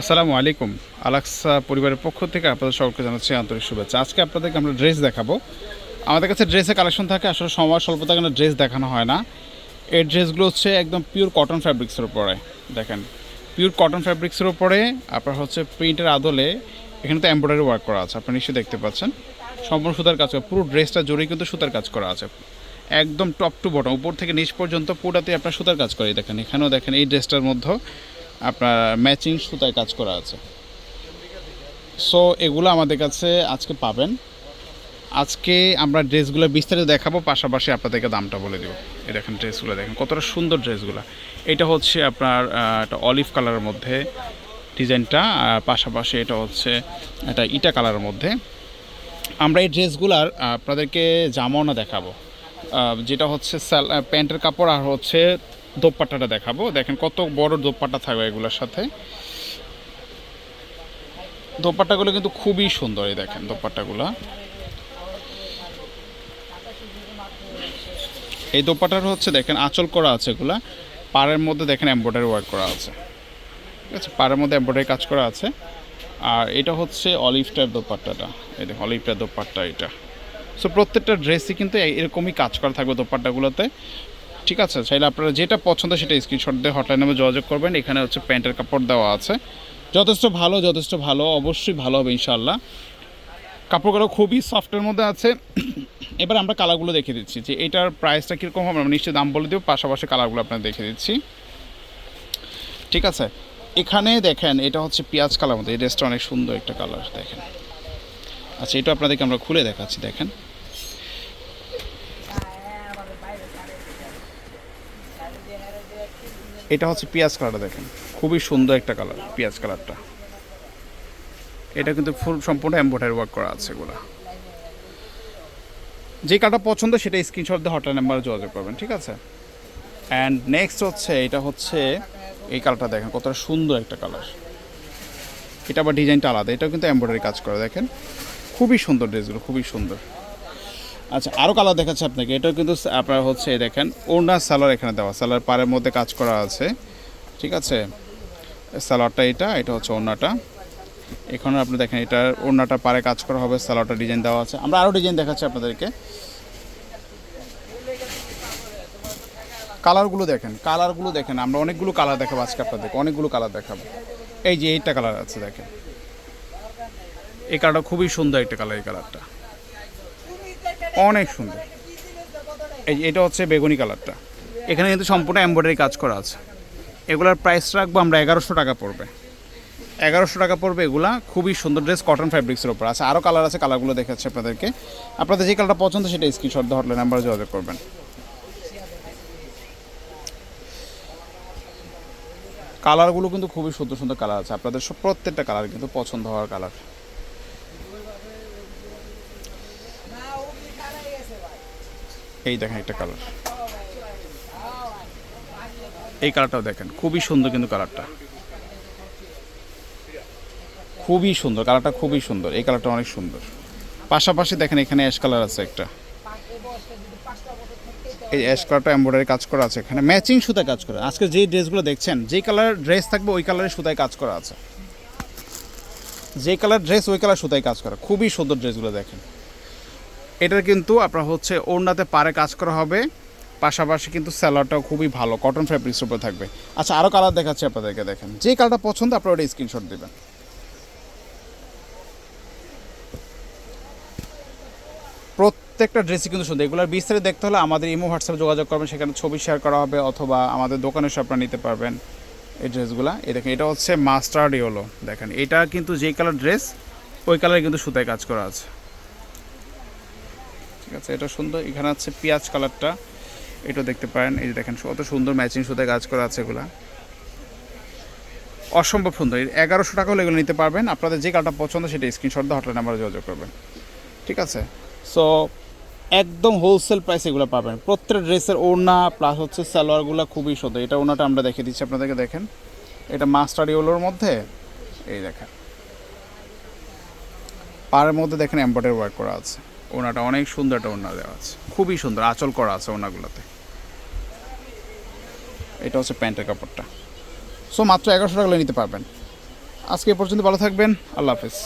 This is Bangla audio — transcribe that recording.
আসসালামু আলাইকুম। আলাক্সা পরিবারের পক্ষ থেকে আপনাদের সকলকে জানাচ্ছি আন্তরিক শুভেচ্ছা। আজকে আপনাদেরকে আমরা ড্রেস দেখাবো। আমাদের কাছে ড্রেসের কালেকশন থাকে, আসলে সময় স্বল্পতার কারণে ড্রেস দেখানো হয় না। এই ড্রেসগুলো হচ্ছে একদম পিওর কটন ফ্যাব্রিক্সের উপরে, দেখেন। পিওর কটন ফ্যাব্রিক্সের উপরে, আপনার হচ্ছে প্রিন্টের আদলে এখানে তো এমব্রয়ডারি ওয়ার্ক করা আছে, আপনি নিশ্চয়ই দেখতে পাচ্ছেন। সম্পূর্ণ সুতার কাজ করা, পুরো ড্রেসটা জুড়েই কিন্তু সুতার কাজ করা আছে। একদম টপ টু বটম উপর থেকে নিচ পর্যন্ত পুরোটাতে আপনার সুতার কাজ করে দেখেন। এখানেও দেখেন এই ড্রেসটার মধ্যে আপনার ম্যাচিং সুতায় কাজ করা আছে। সো এগুলো আমাদের কাছে আজকে পাবেন। আজকে আমরা ড্রেসগুলো বিস্তারিত দেখাবো পাশাপাশি আপনাদেরকে দামটা বলে দেবো। এই দেখেন ড্রেসগুলো দেখেন কতটা সুন্দর ড্রেসগুলো। এটা হচ্ছে আপনার একটা অলিভ কালারের মধ্যে ডিজাইনটা আর পাশাপাশি এটা হচ্ছে একটা ইটা কালারের মধ্যে। আমরা এই ড্রেসগুলার আপনাদেরকে জামাওনা দেখাবো। আহ, যেটা হচ্ছে স্যাল প্যান্টের কাপড় আর হচ্ছে দোপাট্টাটা দেখাবো। দেখেন কত বড় দোপাট্টা থাকবে এগুলোর সাথে। দোপাট্টাগুলো কিন্তু খুবই সুন্দর এই দেখেন দোপাট্টাগুলো। এই দোপাট্টার হচ্ছে দেখেন আঁচল করা আছে এগুলা। পাড়ের মধ্যে দেখেন এমব্রয়ডারি ওয়ার্ক করা আছে। ঠিক আছে? পাড়ের মধ্যে এমব্রয়ডারি কাজ করা আছে। আর এটা হচ্ছে অলিভটার দোপাট্টাটা। এই দেখুন, অলিভটার দোপাট্টা এটা। সো প্রত্যেকটা ড্রেসই কিন্তু এরকমই কাজ করা থাকবে দোপাট্টাগুলোতে। ঠিক আছে, চাইলে আপনারা যেটা পছন্দ সেটা স্ক্রিনশট দিয়ে হটলাইন নামে যোগাযোগ করবেন। এখানে হচ্ছে প্যান্টের কাপড় দেওয়া আছে। যথেষ্ট ভালো যথেষ্ট ভালো, অবশ্যই ভালো হবে ইনশাল্লাহ কাপড়গুলো খুবই সফটের মধ্যে আছে। এবার আমরা কালারগুলো দেখে দিচ্ছি যে এটার প্রাইসটা কীরকম হবে, আমরা নিশ্চয়ই দাম বলে দেবো, পাশাপাশি কালারগুলো আপনাদের দেখে দিচ্ছি। ঠিক আছে, এখানে দেখেন, এটা হচ্ছে পেঁয়াজ কালার মধ্যে, এই ড্রেসটা অনেক সুন্দর একটা কালার দেখেন। আচ্ছা এটা আপনাদেরকে আমরা খুলে দেখাচ্ছি, দেখেন। এটা হচ্ছে পেঁয়াজ কালারটা দেখেন। খুবই সুন্দর একটা কালার, পেঁয়াজ কালারটা। এটা কিন্তু ফুল সম্পূর্ণ এম্ব্রয়ডারি ওয়ার্ক করা আছে এগুলো। যে কালারটা পছন্দ সেটা স্ক্রিনশট দিয়ে হটলাইন নাম্বারে যোগাযোগ করবেন, ঠিক আছে? অ্যান্ড নেক্সট হচ্ছে, এটা হচ্ছে, এই কালারটা দেখেন, কতটা সুন্দর একটা কালার। এটা আবার ডিজাইনটা আলাদা, এটাও কিন্তু এম্ব্রয়ডারি কাজ করে, দেখেন? খুবই সুন্দর ড্রেসগুলো, খুবই সুন্দর। আচ্ছা আরও কালার দেখাচ্ছে আপনাকে। এটাও কিন্তু আপনার হচ্ছে দেখেন, ওড়না সালোয়ার এখানে দেওয়া। সালোয়ার পাড়ের মধ্যে কাজ করা আছে। ঠিক আছে? সালোয়ারটা এটা এটা হচ্ছে ওড়নাটা। এখানে আপনি দেখেন এটা ওড়নাটা পারে কাজ করা হবে, সালোয়ারটা ডিজাইন দেওয়া আছে। আমরা আরও ডিজাইন দেখাচ্ছি আপনাদেরকে। কালারগুলো দেখেন কালারগুলো দেখেন। আমরা অনেকগুলো কালার দেখাবো আজকে আপনাদেরকে, অনেকগুলো কালার দেখাবো। এই যে, এইটা কালার আছে, দেখেন। এই কালারটা খুবই সুন্দর একটা কালার, এই কালারটা। অনেক সুন্দর। এই এটা হচ্ছে বেগুনি কালারটা। এখানে কিন্তু সম্পূর্ণ এমব্রয়ডারি কাজ করা আছে। এগুলার প্রাইস রাখব আমরা এগারোশো টাকা পড়বে। এগারোশো টাকা পড়বে এগুলা। খুবই সুন্দর ড্রেস কটন ফ্যাব্রিক্সের ওপর আছে আরও কালার আছে কালারগুলো দেখাচ্ছে আপনাদেরকে। আপনাদের যে কালারটা পছন্দ সেটা স্ক্রিনশট হটলাইন নাম্বারে যোগাযোগ করবেন। কালারগুলো কিন্তু খুবই সুন্দর সুন্দর কালার আছে। আপনাদের সব প্রত্যেকটা কালার কিন্তু পছন্দ হওয়ার কালার এই দেখেন একটা কালার এই কালারটাও দেখেন, খুবই সুন্দর কিন্তু কালারটা খুবই সুন্দর কালারটা খুবই সুন্দর, এই কালারটা অনেক সুন্দর। পাশাপাশি দেখেন এখানে অ্যাশ কালার আছে একটা। এই অ্যাশ কালারটা এমব্রয়ডারি কাজ করা আছে এখানে। ম্যাচিং সুতায় কাজ করা। আজকে যেই ড্রেসগুলো দেখছেন যেই কালার ড্রেস থাকবে ওই কালারের সুতায় কাজ করা আছে। যে কালার ড্রেস ওই কালার সুতায় কাজ করা। খুবই সুন্দর ড্রেসগুলো দেখেন। এটার কিন্তু আপনার হচ্ছে ওড়নাতে পারে কাজ করা হবে। পাশাপাশি কিন্তু স্যালাডটাও খুবই ভালো কটন ফ্যাব্রিক্সের উপর থাকবে। আচ্ছা আরও কালার দেখাচ্ছি আপনাদেরকে, দেখেন। যে কালারটা পছন্দ, আপনারা ওটা স্ক্রিনশট দেবেন। প্রত্যেকটা ড্রেসই কিন্তু সুন্দর। এগুলোর বিস্তারিত দেখতে হলে আমাদের ইমো, হোয়াটসঅ্যাপে যোগাযোগ করবেন, সেখানে ছবি শেয়ার করা হবে, অথবা আমাদের দোকানে এসে আপনারা নিতে পারবেন এই ড্রেসগুলো এই দেখেন, এটা হচ্ছে মাস্টার্ড ইয়েলো দেখেন। এটা কিন্তু যেই কালার ড্রেস ওই কালারে কিন্তু সুতায় কাজ করা আছে। ঠিক আছে, এটা সুন্দর। এখানে আছে পেঁয়াজ কালারটা। এটা দেখতে পারেন, এই যে দেখেন কত সুন্দর ম্যাচিং সুতায় কাজ করা আছে এগুলা। অসম্ভব সুন্দর। এগারোশো টাকা হলে এগুলো নিতে পারবেন। আপনাদের যে কালারটা পছন্দ সেটা স্ক্রিনশট দিয়ে হটলাইন নাম্বারে যোগাযোগ করবেন। ঠিক আছে? সো একদম হোলসেল প্রাইস এগুলো পাবেন। প্রত্যেক ড্রেসের ওড়না প্লাস হচ্ছে সালোয়ারগুলো খুবই সুন্দর। এটা ওড়নাটা আমরা দেখে দিচ্ছি আপনাদেরকে, দেখেন। এটা মাস্টার ইউলোর মধ্যে, এই দেখেন। পাড়ের মধ্যে দেখেন এম্বয়ডারি ওয়ার্ক করা আছে। ওনাটা অনেক সুন্দর একটা ওনা দেওয়া আছে। খুবই সুন্দর, আঁচল করা আছে ওনাগুলোতে এটা হচ্ছে প্যান্টের কাপড়টা। সো মাত্র এগারোশো টাকা নিতে পারবেন। আজকে পর্যন্ত ভালো থাকবেন। আল্লাহ হাফেজ।